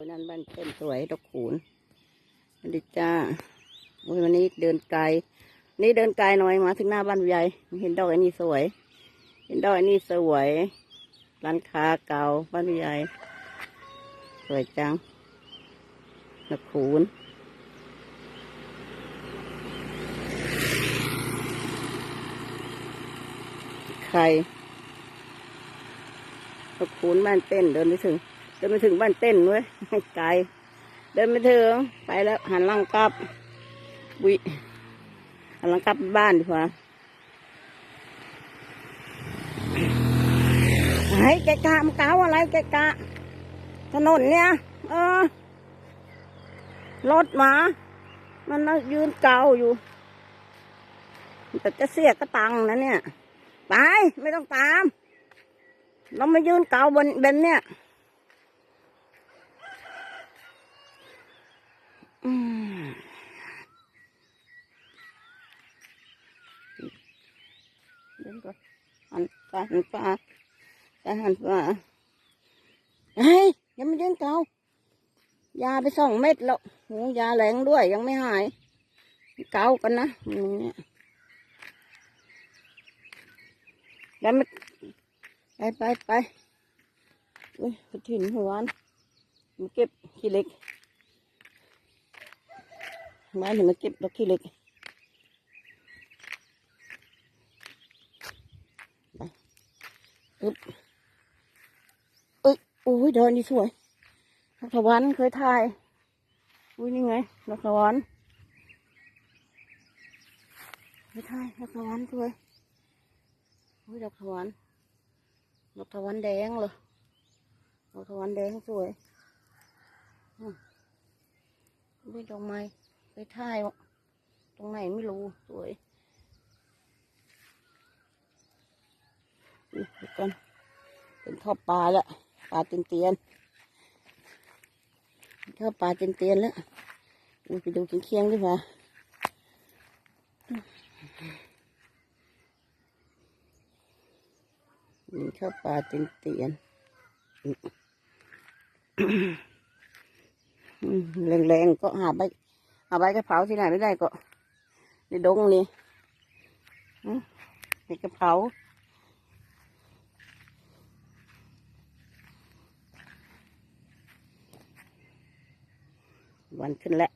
นั่นบ้านเต้นสวยดอกขูนสวัสดีจ้าอุ๊ยวันนี้เดินไกล นี่เดินไกลหน่อยมาถึงหน้าบ้านใหญ่เห็นดอกอันนี้สวย เห็นดอกอันนี้สวย ร้านค้าเก่าบ้านใหญ่สวยจังดอกขูนใครดอกขูนบ้านเต้นเดินไปถึง เดินไปถึงบ้านเต้นเว้ยไกลเดินไปถึงไปแล้วหันหลังกลับวิหันหลังกลับบ้านดีกว่าไอ้แกกะมันเกาอะไรแกกะถนนเนี่ย เออ รถมา มันมายืนเกาอยู่ แต่จะเสียกระตังนะเนี่ย ไป ไม่ต้องตาม เรามายืนเกาบนเบนเนี่ย อืม เดี๋ยวก่อนหันไปหันไปไปหันไปเฮ้ยยังไม่เดินเกายาไปสองเม็ดแล้วโหยาแรงด้วยยังไม่หาย เกากันนะมึงเนี่ยแล้วไม่ไปไปไปอุ้ยถิ่นหัวานเก็บขี้เล็ก มาถึงมาเก็บดอกขี้เหล็กอึ๊บเอ้ยโอ้ยดินนี่สวยดอกทวันเคยถ่ายอุ้ยนี่ไงดอกทวันเคยถ่ายดอกทวันสวยอุ้ยดอกทวันดอกทวันแดงเลยดอกทวันแดงสวยอุ้ยดอกไม้ ไปถ่ายวะตรงไหนไม่รู้สวยนี่เดี๋ยวก่อนเป็นท่อปลาแล้วปลาเตียนเตียนท่อปลาเตียนเตียนแล้วไปดูเคียงๆดีกว่านี่ท่อปลาเตียนเตียนแรงๆก็หาใบ เอาใบกระเพราที่ไหนไม่ได้ก็ในดงนี่อืมในกระเพราวันขึ้นแล้ว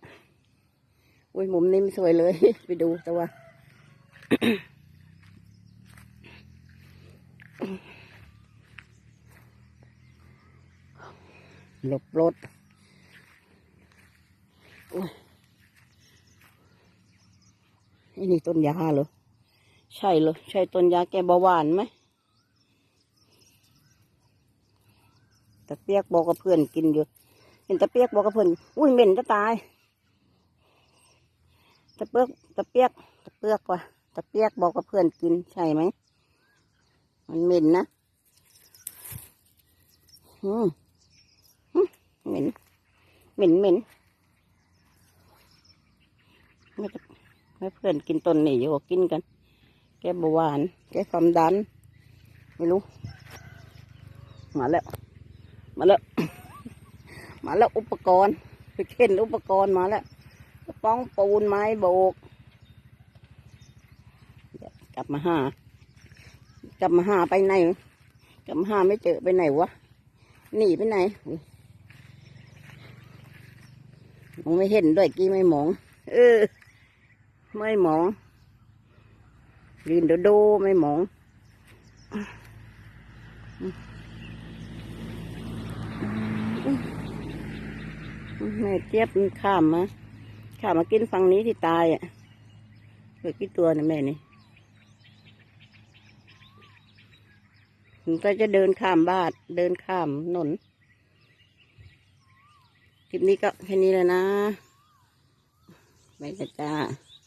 อุ้ยมุมนี้ไม่สวยเลย ไปดูแต่ว่าหลบรถอุ้ย นี่นี่ต้นยาเหรอใช่เหรอใช่ต้นยาแก้เบาหวานไหมตะเปียกบอกกับเพื่อนกินอยู่ เห็นตะเปียกบอกกับเพื่อนอุ้ยเหม็นจะตายตะเปียกตะเปียกตะเปียกว่ะตะเปียกบอกกับเพื่อนกินใช่ไหมมันเหม็นนะอืมอืมเหม็นเหม็นเหม็นไม่จะ ให้เพื่อนกินต้นนี่อยู่กินกัน แก้เบาหวาน แก้ความดัน ไม่รู้ มาแล้ว มาแล้ว มาแล้วอุปกรณ์ไปเข็นอุปกรณ์มาแล้วกระป๋องปูนไม้โบกกลับมาหากลับมาหาไปไหนกลับมาหาไม่เจอไปไหนวะหนีไปไหนมองไม่เห็นด้วยกี้ไม่มอง เออ ไม่หมองยืนโดโดไม่หมองแม่เจี๊ยบมันข้ามมาข้ามมากินฝั่งนี้ที่ตายอะเหลือกี่ตัวนะแม่นี่มันก็จะเดินข้ามบ้านเดินข้ามถนนคลิปนี้ก็แค่นี้แล้วนะไปกันจ้า